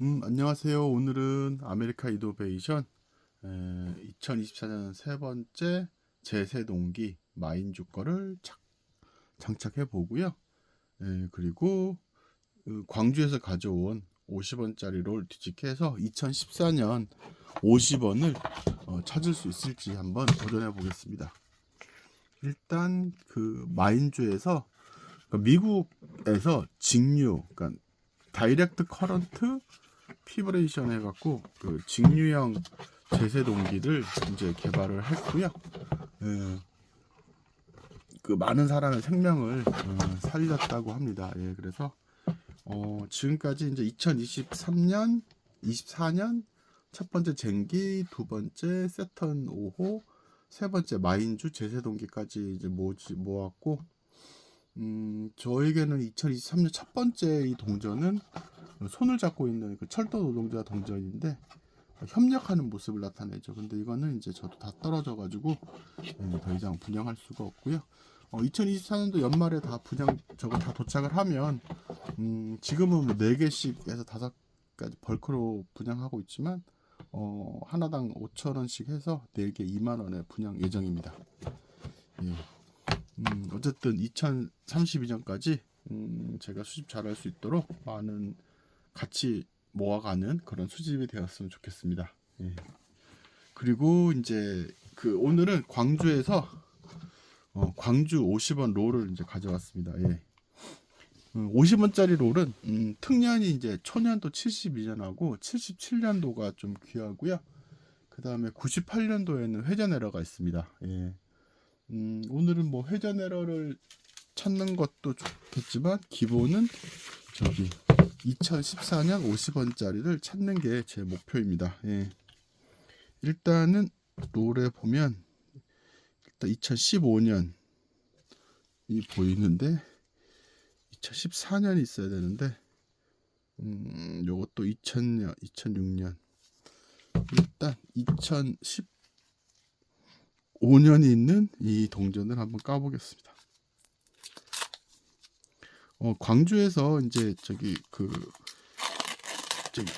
음, 안녕하세요. 오늘은 아메리카 이노베이션 에, 2024년 세 번째 제세 동기 마인 주 거를 착- 장착해 보고요. 에, 그리고 그 광주에서 가져온 50원짜리 롤 뒤집기해서 2014년 50원을 어, 찾을 수 있을지 한번 도전해 보겠습니다. 일단 그 마인주에서 그러니까 미국에서 직류, 그러니까 다이렉트 커런트 피브레이션 해갖고 그 직류형 제세 동기를 이제 개발을 했고요. 예, 그 많은 사람의 생명을 어, 살렸다고 합니다. 예, 그래서 어, 지금까지 이제 2023년, 24년 첫 번째 쟁기, 두 번째 세턴 5호, 세 번째 마인주 제세 동기까지 이제 모지 모았고, 음, 저에게는 2023년 첫 번째 이 동전은 손을 잡고 있는 그 철도 노동자 동전인데 협력하는 모습을 나타내죠. 근데 이거는 이제 저도 다 떨어져가지고 예, 더 이상 분양할 수가 없고요. 어, 2024년도 연말에 다 분양 저거 다 도착을 하면 음, 지금은 뭐 4개씩 해서 5가지 벌크로 분양하고 있지만 어, 하나당 5천 원씩 해서 4개 2만 원에 분양 예정입니다. 예. 음, 어쨌든 2032년까지 음, 제가 수집 잘할 수 있도록 많은 같이 모아가는 그런 수집이 되었으면 좋겠습니다. 예. 그리고 이제 그 오늘은 광주에서 어, 광주 50원 롤을 이제 가져왔습니다. 예. 음, 50원짜리 롤은 음, 특년이 이제 초년도 72년하고 77년도가 좀 귀하고요. 그 다음에 98년도에는 회전 에러가 있습니다. 예. 음, 오늘은 뭐 회전 에러를 찾는 것도 좋겠지만 기본은 저기 2014년 50원짜리를 찾는 게 제 목표입니다. 예. 일단은 롤에 보면 일단 2015년이 보이는데 2014년이 있어야 되는데 음, 요것도 2000년, 2006년 일단 2015년이 있는 이 동전을 한번 까보겠습니다. 어, 광주에서 이제 저기 그 저기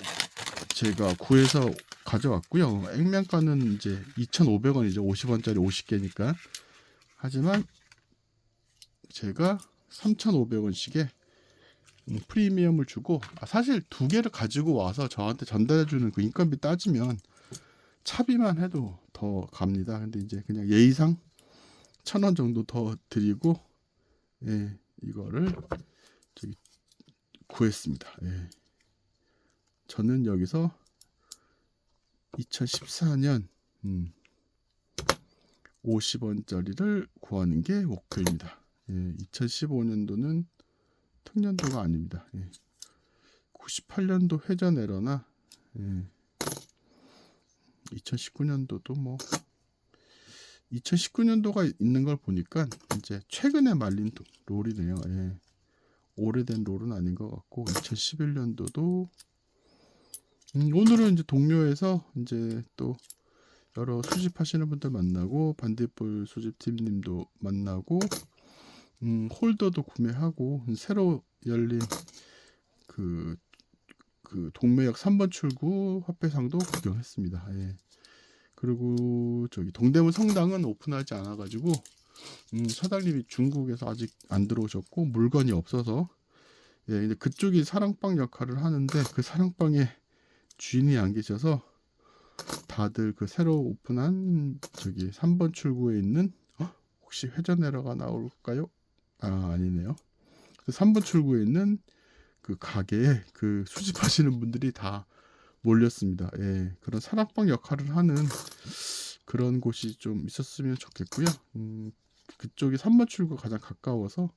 제가 구해서 가져왔고요. 액면가는 이제 2,500원이죠. 50원짜리 50개니까. 하지만 제가 3,500원씩의 음, 프리미엄을 주고 아, 사실 두 개를 가지고 와서 저한테 전달해 주는 그 인건비 따지면 차비만 해도 더 갑니다. 근데 이제 그냥 예의상 천 원 정도 더 드리고 예, 이거를 저기 구했습니다. 예. 저는 여기서 2014년 음, 50원짜리를 구하는 게 목표입니다. 예, 2015년도는 특년도가 아닙니다. 예. 98년도 회전 에러나 예. 2019년도도 뭐 2019년도가 있는 걸 보니까 이제 최근에 말린 도- 롤이네요. 예. 오래된 롤은 아닌 것 같고 2011년도도 음, 오늘은 이제 동료에서 이제 또 여러 수집하시는 분들 만나고 반딧불 수집팀님도 만나고 음, 홀더도 구매하고 새로 열린 그, 그 동매역 3번 출구 화폐상도 구경했습니다. 예. 그리고 저기 동대문 성당은 오픈하지 않아가지고 음, 사장님이 중국에서 아직 안 들어오셨고 물건이 없어서 예, 근데 그쪽이 사랑방 역할을 하는데 그 사랑방에 주인이 안 계셔서 다들 그 새로 오픈한 저기 3번 출구에 있는 어? 혹시 회전 에러가 나올까요? 아 아니네요. 그 3번 출구에 있는 그 가게에 그 수집하시는 분들이 다 몰렸습니다. 예, 그런 사랑방 역할을 하는 그런 곳이 좀 있었으면 좋겠고요. 음, 그쪽이 3번 출구 가장 가까워서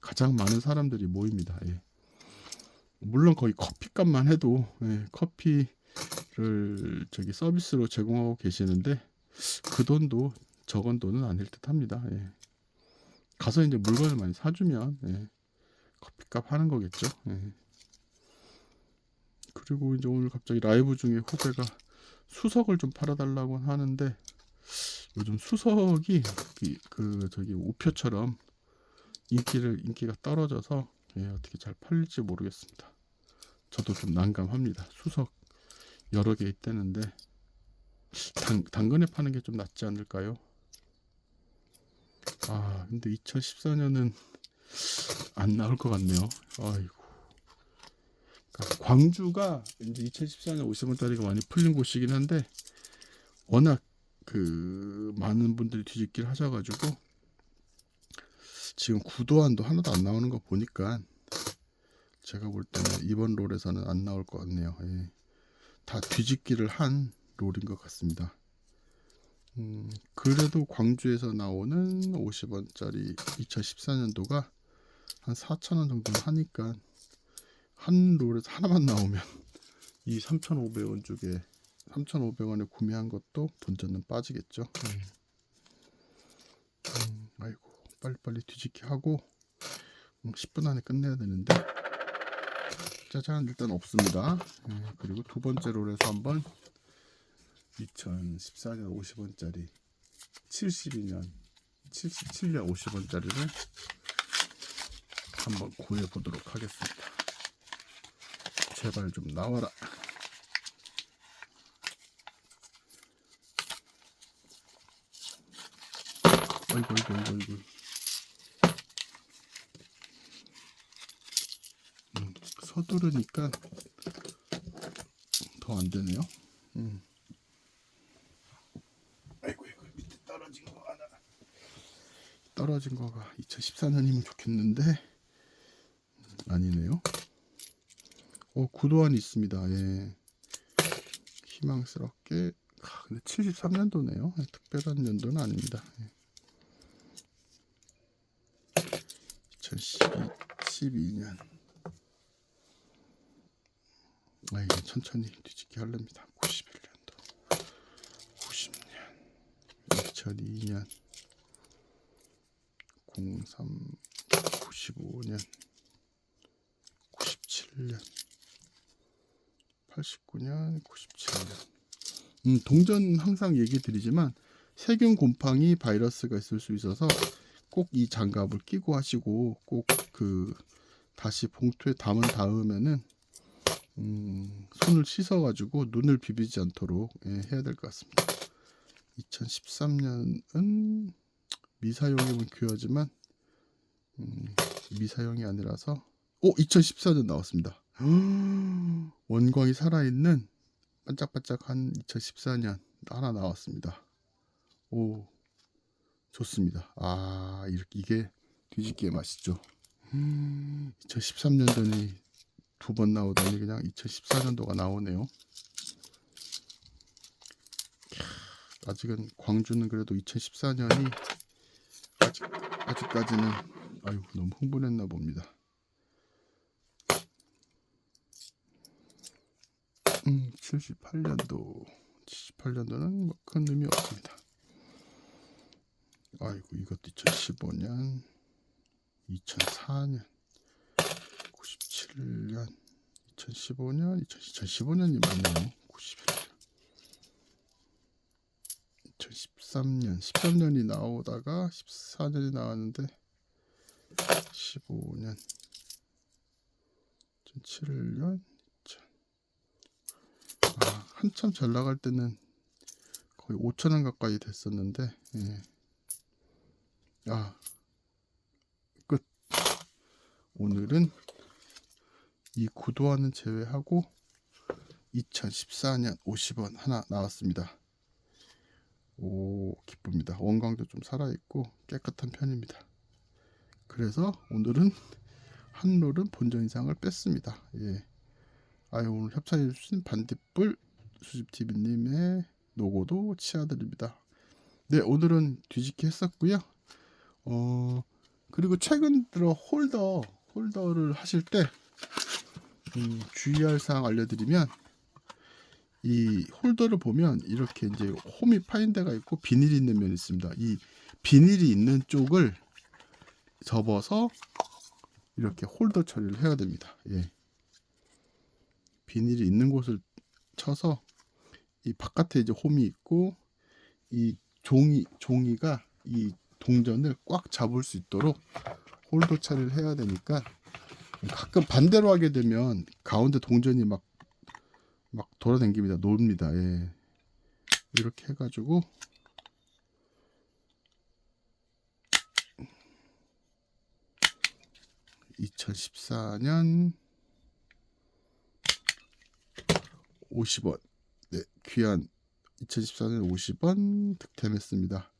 가장 많은 사람들이 모입니다. 예. 물론 거의 커피값만 해도 예, 커피를 저기 서비스로 제공하고 계시는데 그 돈도 적은 돈은 아닐 듯합니다. 예. 가서 이제 물건을 많이 사주면 예, 커피값 하는 거겠죠. 예. 그리고 이제 오늘 갑자기 라이브 중에 후배가 수석을 좀 팔아달라고 하는데 요즘 수석이 그, 그 저기 우표처럼 인기를 인기가 떨어져서 예, 어떻게 잘 팔릴지 모르겠습니다. 저도 좀 난감합니다. 수석 여러 개 있다는데 당, 당근에 파는 게 좀 낫지 않을까요? 아 근데 2014년은 안 나올 것 같네요. 아이고. 광주가 이제 2014년 50원짜리가 많이 풀린 곳이긴 한데 워낙 그 많은 분들이 뒤집기를 하셔가지고 지금 구도안도 하나도 안 나오는 거 보니까 제가 볼 때는 이번 롤에서는 안 나올 것 같네요. 예. 다 뒤집기를 한 롤인 것 같습니다. 음, 그래도 광주에서 나오는 50원짜리 2014년도가 한 4,000원 정도는 하니까 한 롤에서 하나만 나오면 이 3,500원 쪽에 3,500원에 구매한 것도 본전은 빠지겠죠. 음, 음, 아이고 빨리빨리 뒤집기 하고 음, 10분 안에 끝내야 되는데 짜잔 일단 없습니다. 예, 그리고 두 번째 롤에서 한번 2014년 50원짜리 72년 77년 50원짜리를 한번 구해 보도록 하겠습니다. 제발 좀 나와라. 아이고 아이고 아이고 아이고. 음, 서두르니까 더 안 되네요. 음. 아이고 이거 밑에 떨어진 거 하나. 떨어진 거가 2014년이면 좋겠는데 음, 아니네요. 어 구도안이 있습니다. 예. 희망스럽게 아, 근데 73년도네요. 특별한 연도는 아닙니다. 예. 2012 년 아 이거 천천히 뒤집기 하렵니다. 91년도 90년 2002년 03 95년 97년 89년 97년 음, 동전 항상 얘기 드리지만 세균 곰팡이 바이러스가 있을 수 있어서 꼭 이 장갑을 끼고 하시고 꼭 그 다시 봉투에 담은 다음에는 음, 손을 씻어가지고 눈을 비비지 않도록 예, 해야 될 것 같습니다. 2013년은 미사용이면 귀하지만 음, 미사용이 아니라서 오 2014년 나왔습니다. 원광이 살아있는 반짝반짝한 2014년 하나 나왔습니다. 오 좋습니다. 아 이렇게 이게 뒤집기의 맛이죠. 2013년도니 두번 나오더니 그냥 2014년도가 나오네요. 캬, 아직은 광주는 그래도 2014년이 아직 아직까지는 아유 너무 흥분했나 봅니다. 음, 78년도 78년도는 뭐 큰 의미 없습니다. 아이고 이것도 2015년 2004년 97년 2015년 2015년이 맞네요 91년 2013년 13년이 나오다가 14년이 나왔는데 15년 2007년 2000 아, 한참 잘 나갈 때는 거의 5천원 가까이 됐었는데 예. 아, 끝. 오늘은 이 구도화는 제외하고 2014년 50원 하나 나왔습니다. 오, 기쁩니다. 원광도 좀 살아있고 깨끗한 편입니다. 그래서 오늘은 한 롤은 본전 이상을 뺐습니다. 예. 아유, 오늘 협찬해주신 반딧불 수집TV님의 노고도 치아드립니다. 네, 오늘은 뒤집기 했었고요. 어 그리고 최근 들어 홀더 홀더를 하실 때 음, 주의할 사항 알려드리면 이 홀더를 보면 이렇게 이제 홈이 파인 데가 있고 비닐이 있는 면이 있습니다. 이 비닐이 있는 쪽을 접어서 이렇게 홀더 처리를 해야 됩니다. 예. 비닐이 있는 곳을 쳐서 이 바깥에 이제 홈이 있고 이 종이 종이가 이 동전을 꽉 잡을 수 있도록 홀더 처리를 해야 되니까 가끔 반대로 하게 되면 가운데 동전이 막 막 돌아다닙니다. 놉니다. 예. 이렇게 해가지고 (2014년) 50원 네 귀한 2014년 50원 득템했습니다.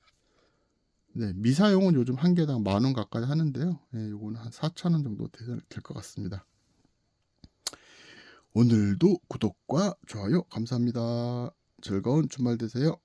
네, 미사용은 요즘 한 개당 만 원 가까이 하는데요. 예, 요거는 한 4,000원 정도 될 것 같습니다. 오늘도 구독과 좋아요 감사합니다. 즐거운 주말 되세요.